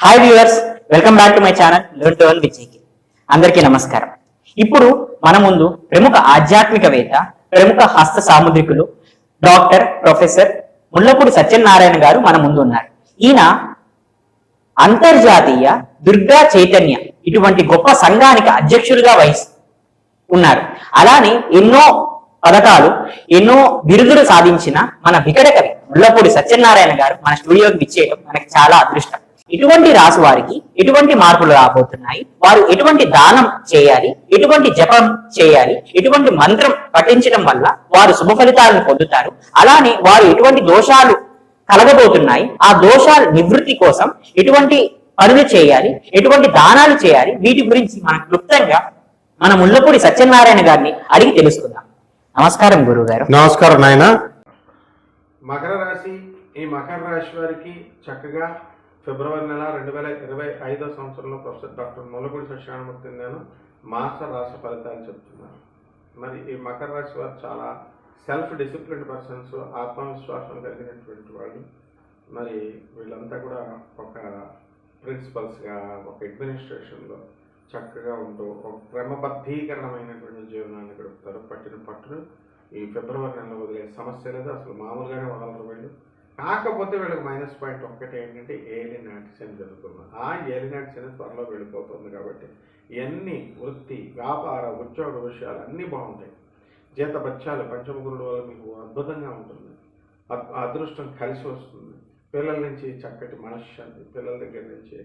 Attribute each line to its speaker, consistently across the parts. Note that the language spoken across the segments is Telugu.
Speaker 1: Hi viewers welcome back to my channel learn to earn విజయ్కి అందరికీ నమస్కారం. ఇప్పుడు మన ముందు ప్రముఖ ఆధ్యాత్మికవేత్త ప్రముఖ హస్త సాముద్రికులు డాక్టర్ ప్రొఫెసర్ ముల్లపూడి సత్యనారాయణ గారు మన ముందు ఉన్నారు. ఈయన అంతర్జాతీయ దుర్గా చైతన్య ఇటువంటి గొప్ప సంఘానికి అధ్యక్షులుగా వహిస్తు ఉన్నారు. అలానే ఎన్నో పథకాలు ఎన్నో బిరుదులు సాధించిన మన వికటకవి ముల్లపూడి సత్యనారాయణ గారు మన స్టూడియోకి విచ్చేయడం మనకి చాలా అదృష్టం. ఇటువంటి రాసు వారికి ఎటువంటి మార్పులు రాబోతున్నాయి? వారు ఎటువంటి దానం చేయాలి? ఎటువంటి జపం చేయాలి? ఎటువంటి మంత్రం పఠించడం వల్ల వారు శుభ ఫలితాలను పొందుతారు? అలానే వారు ఎటువంటి దోషాలు కలగబోతున్నాయి? ఆ దోషాల నివృత్తి కోసం ఎటువంటి పనులు చేయాలి? ఎటువంటి దానాలు చేయాలి? వీటి గురించి మనం క్లుప్తంగా మన ముల్లపూడి సత్యనారాయణ గారిని అడిగి తెలుసుకుందాం. నమస్కారం గురువు గారు
Speaker 2: నమస్కారం నాయన.
Speaker 3: మకర రాశి ఈ మకర రాశి వారికి చక్కగా ఫిబ్రవరి నెల రెండు వేల ఇరవై ఐదో సంవత్సరంలో ప్రొఫెసర్ డాక్టర్ ముల్లపూడి సత్యనారాయణమూర్తి నేను మాస రాశి ఫలితాలు చెప్తున్నాను మరి ఈ మకర రాశి వారు చాలా సెల్ఫ్ డిసిప్లిన్ పర్సన్స్ ఆత్మవిశ్వాసం కలిగినటువంటి వాళ్ళు. మరి వీళ్ళంతా కూడా ఒక ప్రిన్సిపల్స్గా ఒక అడ్మినిస్ట్రేషన్లో చక్కగా ఉంటూ ఒక క్రమబద్ధీకరణమైనటువంటి జీవనాన్ని గడుపుతారు. పట్టిన పట్టును ఈ ఫిబ్రవరి నెలలో వదిలే సమస్య లేదు అసలు మామూలుగానే వదలరు వీళ్ళు. కాకపోతే వీళ్ళకి మైనస్ పాయింట్ ఒక్కటే ఏంటంటే ఏలినాటి శని జరుగుతుంది ఆ ఏలినాటి శని త్వరలో వెళ్ళిపోతుంది కాబట్టి ఇవన్నీ వృత్తి వ్యాపార ఉద్యోగ విషయాలు అన్నీ బాగుంటాయి. జీత బత్యాలు పంచమగురుడు వల్ల మీకు అద్భుతంగా ఉంటుంది. అదృష్టం కలిసి వస్తుంది. పిల్లల నుంచి చక్కటి మనశ్శాంతి పిల్లల దగ్గర నుంచి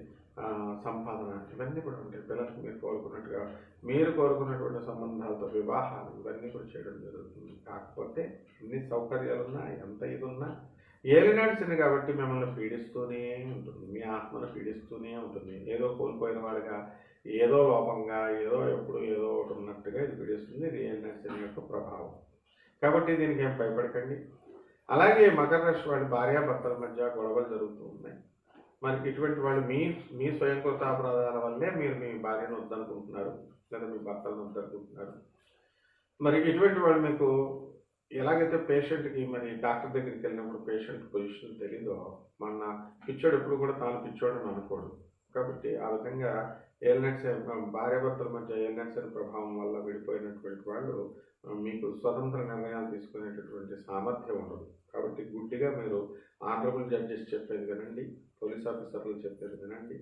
Speaker 3: సంపాదన ఇవన్నీ కూడా ఉంటాయి. పిల్లలకు మీరు కోరుకున్నట్టుగా మీరు కోరుకున్నటువంటి సంబంధాలతో వివాహాలు ఇవన్నీ కూడా చేయడం జరుగుతుంది. కాకపోతే ఎన్ని సౌకర్యాలున్నా ఎంత ఇది ఉన్నా ఏలినాడు చిన్న కాబట్టి మిమ్మల్ని పీడిస్తూనే ఉంటుంది. మీ ఆత్మను పీడిస్తూనే ఉంటుంది. ఏదో కోల్పోయిన వాడిగా ఏదో లోపంగా ఏదో ఎప్పుడు ఏదో ఒకటి ఉన్నట్టుగా ఇది పీడిస్తుంది. ఇది ఏలినాడు యొక్క ప్రభావం. కాబట్టి దీనికి ఏం భయపడకండి. అలాగే మకర రాశి వాడి భార్యాభర్తల మధ్య గొడవలు జరుగుతూ ఉన్నాయి. మరి ఇటువంటి వాళ్ళు మీ మీ స్వయంకృత అపరాధాల వల్లే మీరు మీ భార్యను వద్దనుకుంటున్నారు. లేదా మీ భర్తలను వద్దనుకుంటున్నారు. మరి ఇటువంటి వాళ్ళు మీకు ఎలాగైతే పేషెంట్కి మరి డాక్టర్ దగ్గరికి వెళ్ళినప్పుడు పేషెంట్ పొజిషన్ తెలీదో మన పిచ్చోడు ఎప్పుడు కూడా తాను పిచ్చోడు అని అనుకోడు. కాబట్టి ఆ విధంగా ఏల్నెట్స్ భార్యాభర్తల మధ్య ఏల్నెట్స్ అనే ప్రభావం వల్ల విడిపోయినటువంటి వాళ్ళు మీకు స్వతంత్ర నిర్ణయాలు తీసుకునేటటువంటి సామర్థ్యం ఉండదు. కాబట్టి గుడ్డిగా మీరు ఆనరబుల్ జడ్జెస్ చెప్పేది వినండి పోలీస్ ఆఫీసర్లు చెప్పేది వినండి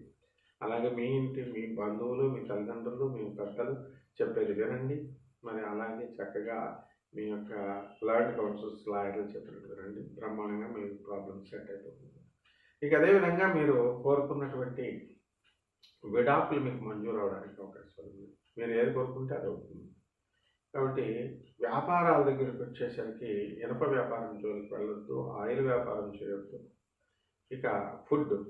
Speaker 3: అలాగే మీ ఇంటి మీ బంధువులు మీ తల్లిదండ్రులు మీ పెద్దలు చెప్పేది వినండి. మరి అలాగే చక్కగా మీ యొక్క లర్న్ కౌన్సిల్స్ లాయర్లు చెప్పినట్టు రండి బ్రహ్మాండంగా మీ ప్రాబ్లమ్ సెట్ అయిపోతుంది. ఇక అదేవిధంగా మీరు కోరుకున్నటువంటి విడాకులు మీకు మంజూరు అవడానికి అవకాశం ఉంది. మీరు ఏది కోరుకుంటే అది అవుతుంది. కాబట్టి వ్యాపారాల దగ్గరికి వచ్చేసరికి ఇనప వ్యాపారం జోలికి వెళ్ళొద్దు ఆయిల్ వ్యాపారం చేయొద్దు. ఇక ఫుడ్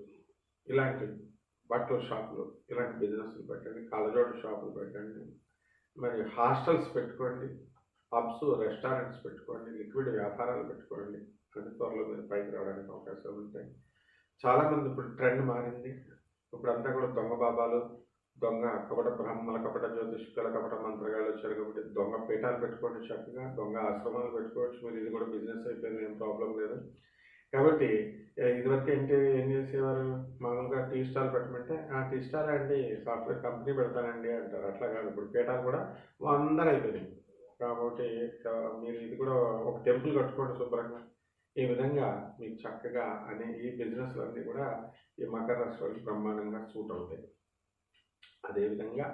Speaker 3: ఇలాంటి బట్టల షాపులు ఇలాంటి బిజినెస్లు పెట్టండి. కలజోడు షాపులు పెట్టండి. మరి హాస్టల్స్ పెట్టుకోండి. పబ్స్ రెస్టారెంట్స్ పెట్టుకోండి లిక్విడ్ వ్యాపారాలు పెట్టుకోండి. అన్ని త్వరలో మీరు పైకి రావడానికి అవకాశాలు ఉంటాయి. చాలామంది ఇప్పుడు ట్రెండ్ మారింది. ఇప్పుడు అంతా కూడా దొంగ బాబాలు దొంగ కపట బ్రహ్మల కపట జ్యోతిష్కుల కపట మంత్రగాళ్ళు వచ్చారు కాబట్టి దొంగ పీఠాలు పెట్టుకోండి చక్కగా దొంగ ఆశ్రమాలు పెట్టుకోవచ్చు. మీరు ఇది కూడా బిజినెస్ అయిపోయింది ఏం ప్రాబ్లం లేదు. కాబట్టి ఇదివరకు ఏంటి ఏం చేసేవారు? మామూలుగా టీ స్టాల్ పెట్టమంటే ఆ టీ స్టాల్ అండి సాఫ్ట్వేర్ కంపెనీ పెడతానండి అంటారు. అట్లా కాదు. ఇప్పుడు పీఠాలు కూడా వందలు అయిపోయినాయి. కాబట్టి మీరు ఇది కూడా ఒక టెంపుల్ కట్టుకోండి శుభ్రంగా. ఈ విధంగా మీకు చక్కగా అనే ఈ బిజినెస్లన్నీ కూడా ఈ మకర రాశి బ్రహ్మాండంగా సూట్ అవుతాయి. అదేవిధంగా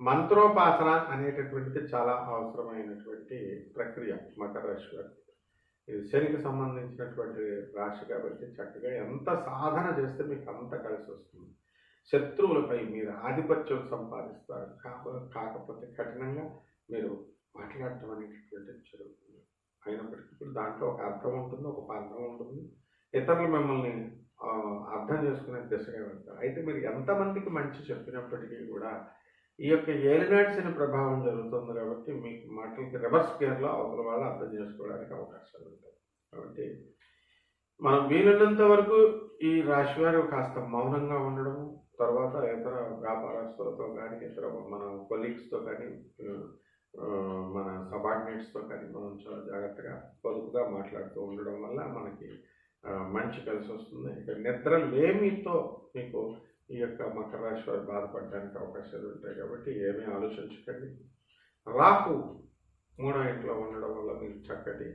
Speaker 3: మంత్రోపాసన అనేటటువంటిది చాలా అవసరమైనటువంటి ప్రక్రియ మకర రాశి వారికి. ఇది శనికి సంబంధించినటువంటి రాశి కాబట్టి చక్కగా ఎంత సాధన చేస్తే మీకు అంత కలిసి వస్తుంది. శత్రువులపై మీరు ఆధిపత్యం సంపాదిస్తారు. కాకపోతే కఠినంగా మీరు మాట్లాడటం అనేటటువంటిది జరుగుతుంది. అయినప్పటికీ ఇప్పుడు దాంట్లో ఒక అర్థం ఉంటుంది ఒక పాత్ర ఉంటుంది. ఇతరులు మిమ్మల్ని అర్థం చేసుకునే దిశగా వెళ్తారు. అయితే మీరు ఎంతమందికి మంచి చెప్పినప్పటికీ కూడా ఈ యొక్క ఏలినాడ్స్ అనే ప్రభావం జరుగుతుంది కాబట్టి మీకు మాటలకి రివర్స్ గేర్లో అవతల వాళ్ళు అర్థం చేసుకోవడానికి అవకాశాలు ఉంటాయి. కాబట్టి మనం వీలున్నంత వరకు ఈ రాశి వారు కాస్త మౌనంగా ఉండడం తర్వాత ఇతర వ్యాపారస్తులతో కానీ ఇతర మన కొలీగ్స్తో కానీ మన సబార్డినేట్స్తో కానీ మనం చాలా జాగ్రత్తగా పొదుపుగా మాట్లాడుతూ ఉండడం వల్ల మనకి మంచి కలిసి వస్తుంది. ఇక నిద్ర లేమితో మీకు ఈ యొక్క మకర రాశి వారు బాధపడడానికి అవకాశాలు ఉంటాయి కాబట్టి ఏమీ ఆలోచించకండి. రాహు మూడో ఇంట్లో ఉండడం వల్ల మీరు చక్కటి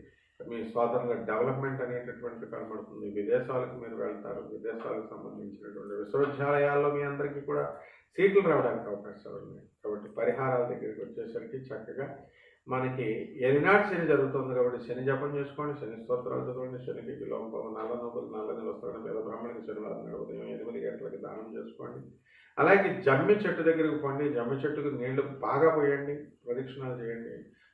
Speaker 3: మీ స్వాతంత్ర డెవలప్మెంట్ అనేటటువంటి కనబడుతుంది. విదేశాలకు మీరు వెళ్తారు. విదేశాలకు సంబంధించినటువంటి విశ్వవిద్యాలయాల్లో మీ అందరికీ కూడా సీట్లు రావడానికి అవకాశాలు ఉన్నాయి. కాబట్టి పరిహారాల దగ్గరికి వచ్చేసరికి చక్కగా మనకి ఎలినాటి శని జరుగుతుంది కాబట్టి శని జపం చేసుకోండి శని స్తోత్రాలు చదవండి శనికి విలోపం నల్ల నవ్వులు నల్ల నిలుస్తాడు లేదా బ్రాహ్మణికి శనివారం ఉదయం ఎనిమిది గంటలకి దానం చేసుకోండి. అలాగే జమ్మి చెట్టు దగ్గరకు పోండి. జమ్మి చెట్టుకు నీళ్ళు బాగా పోయండి ప్రదక్షిణాలు చేయండి.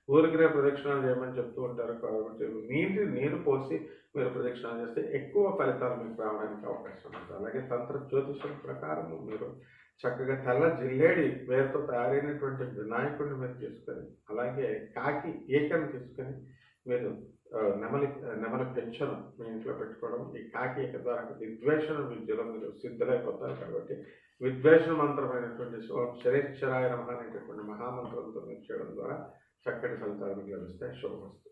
Speaker 3: ఊరికినే ప్రదక్షిణాలు చేయమని చెప్తూ ఉంటారు కాబట్టి నీటి నీరు పోసి మీరు ప్రదక్షిణాలు చేస్తే ఎక్కువ ఫలితాలు మీకు రావడానికి అవకాశం ఉంటుంది. అలాగే తంత్ర జ్యోతిషం ప్రకారం మీరు చక్కగా తెల్ల జిల్లేడి వేరుతో తయారైనటువంటి వినాయకుడిని మీరు తీసుకొని అలాగే కాకి ఏకను తీసుకొని మీరు నెమలి నెమల పెంచను మీ ఇంట్లో పెట్టుకోవడం. ఈ కాకి ఏక ద్వారా విద్వేషణ విద్యలో మీరు సిద్ధులైపోతారు కాబట్టి విద్వేషణ మంత్రమైనటువంటి శివం శరీక్షరాయ నమ అనేటటువంటి మహామంత్రంతో మీరు చేయడం ద్వారా చక్కటి ఫలితాలు మీకు లభిస్తాయి. శుభమస్తు.